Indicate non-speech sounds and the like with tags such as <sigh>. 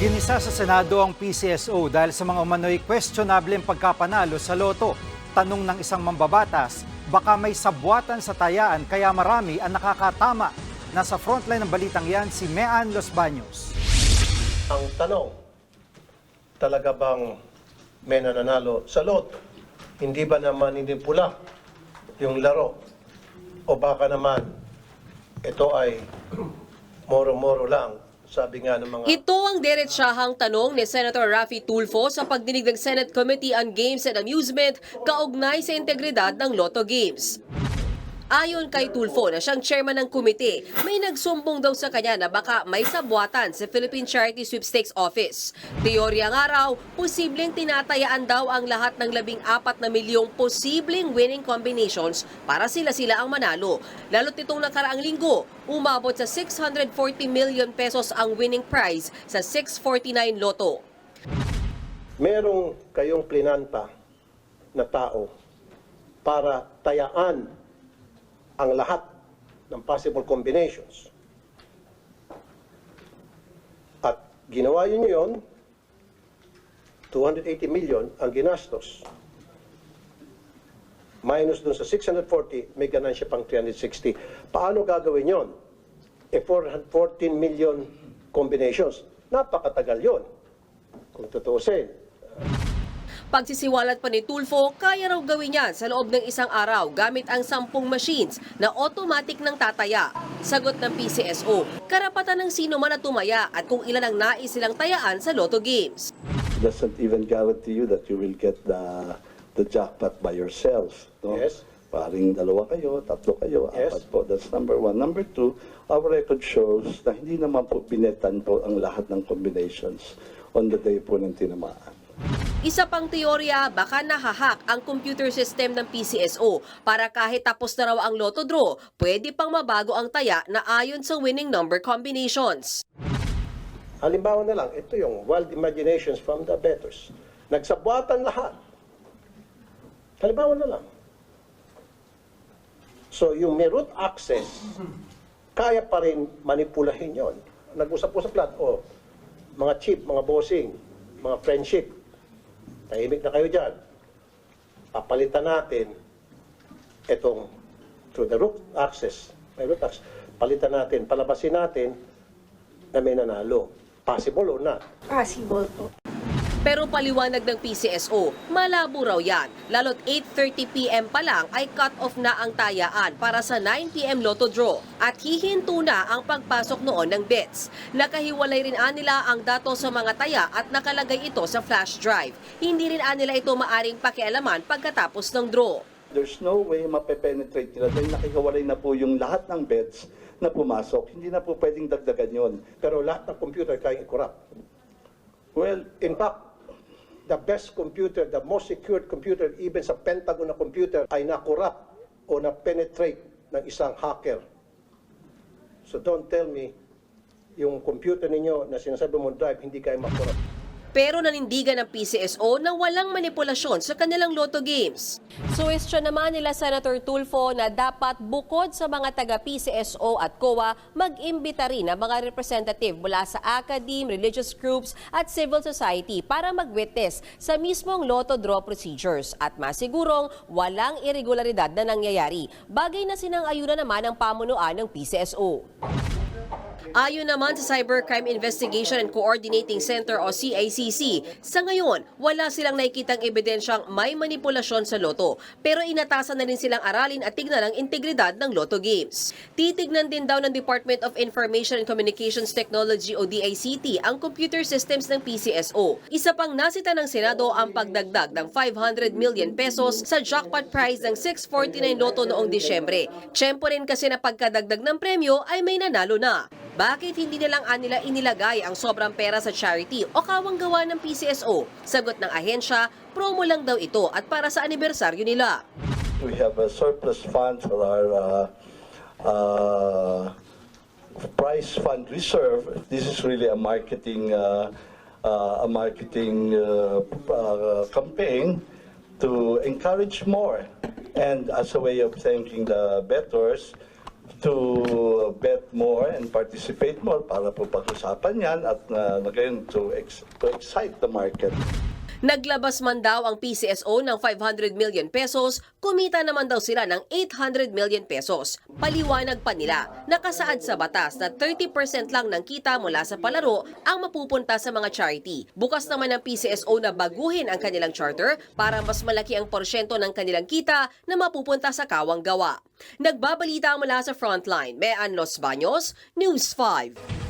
Ginisa sa Senado ang PCSO dahil sa mga umano'y questionableng pagkapanalo sa loto. Tanong ng isang mambabatas, baka may sabwatan sa tayaan kaya marami ang nakakatama. Nasa frontline ng balitang yan si Mean Los Baños. Ang tanong, talaga bang may nananalo sa lot? Hindi ba naman hindi pula yung laro? O baka naman ito ay <clears throat> moro-moro lang, sabi nga ng mga... Ito ang diretsahang tanong ni Senator Raffy Tulfo sa pagdinig ng Senate Committee on Games and Amusement kaugnay sa integridad ng Lotto Games. Ayon kay Tulfo na siyang chairman ng komite, may nagsumbong daw sa kanya na baka may sabwatan sa Philippine Charity Sweepstakes Office. Teorya nga raw, posibleng tinatayaan daw ang lahat ng labing apat na milyong posibleng winning combinations para sila-sila ang manalo. Lalo't itong nakaraang linggo, umabot sa 640 million pesos ang winning prize sa 649 Lotto. merong kayong plinanta na tao para tayaan ang lahat ng possible combinations. At ginawa yun yun, 280 million ang ginastos. Minus dun sa 640, may ganansya pang 360. Paano gagawin yon? E 414 million combinations. Napakatagal yon. Kung tutuusin, Pagsisiwalat pa ni Tulfo, kaya raw gawin yan sa loob ng isang araw gamit ang sampung machines na automatic ng tataya. Sagot ng PCSO, karapatan ng sino man na tumaya at kung ilan ang nais silang tayaan sa Lotto Games. doesn't even guarantee you that you will get the the jackpot by yourself. No? Yes. Paring dalawa kayo, tatlo kayo, Yes. apat po. That's number one. Number two, our record shows na hindi naman po binetan po ang lahat ng combinations on the day po ng tinamaan. Isa pang teorya, baka nahahack ang computer system ng PCSO para kahit tapos na raw ang Lotto draw, pwede pang mabago ang taya na ayon sa winning number combinations. Halimbawa na lang, ito yung wild imaginations from the betters. Nagsabwatan lahat. Halimbawa na lang. So yung may root access, kaya pa rin manipulahin yon. Nag-usap-usap lahat, oh, mga chip, mga bossing, mga friendship, tahimik na kayo dyan. Papalitan natin itong through the root access, may root access, palitan natin, palabasin natin na may nanalo. Possible or not? Possible po. Pero paliwanag ng PCSO, malabo raw yan. Lalo't 8.30pm pa lang ay cut-off na ang tayaan para sa 9pm lotto draw at hihinto na ang pagpasok noon ng bets. Nakahiwalay rin anila ang datos sa mga taya at nakalagay ito sa flash drive. Hindi rin anila ito maaring pakialaman pagkatapos ng draw. There's no way mape-penetrate nila dahil nakihiwalay na po yung lahat ng bets na pumasok. Hindi na po pwedeng dagdagan yon. Pero lahat ng computer kaya i-corrupt. Well, In fact, the best computer, the most secured computer, even sa Pentagon na computer, ay na-corrupt o na-penetrate ng isang hacker. So don't tell me, yung computer ninyo na sinasabi mo drive, hindi kayo makorrupt. Pero nanindigan ng PCSO na walang manipulasyon sa kanilang lotto games. Suwestyon naman nila Senator Tulfo na dapat bukod sa mga taga-PCSO at COA, mag-imbita rin ang mga representative mula sa academe, religious groups at civil society para mag-witness sa mismong lotto draw procedures at masigurong walang irregularidad na nangyayari. Bagay na sinang-ayunan naman ng pamunuan ng PCSO. Ayon naman sa Cybercrime Investigation and Coordinating Center o CICC, sa ngayon, wala silang nakikitang ebidensyang may manipulasyon sa loto, pero inatasan na rin silang aralin at tignan ang integridad ng loto games. Titignan din daw ng Department of Information and Communications Technology o DICT ang computer systems ng PCSO. Isa pang nasita ng Senado ang pagdagdag ng 500 million pesos sa jackpot prize ng 649 loto noong Disyembre. Tiyempo rin kasi na pagkadagdag ng premyo ay may nanalo na. Bakit hindi na lang anila inilagay ang sobrang pera sa charity o kawang gawa ng PCSO? Sagot ng ahensya, promo lang daw ito at para sa anibersaryo nila. we have a surplus fund for our uh, uh, prize fund reserve. This is really a marketing uh, uh, a marketing uh, uh, campaign to encourage more, and as a way of thanking the bettors to bet more and participate more para po pag-usapan yan at uh, ngayon to, ex- to excite the market. Naglabas man daw ang PCSO ng 500 million pesos, kumita naman daw sila ng 800 million pesos. Paliwanag pa nila, nakasaad sa batas na 30% lang ng kita mula sa palaro ang mapupunta sa mga charity. Bukas naman ng PCSO na baguhin ang kanilang charter para mas malaki ang porsyento ng kanilang kita na mapupunta sa kawang gawa. Nagbabalita mula sa Frontline, Mean Los Baños, News 5.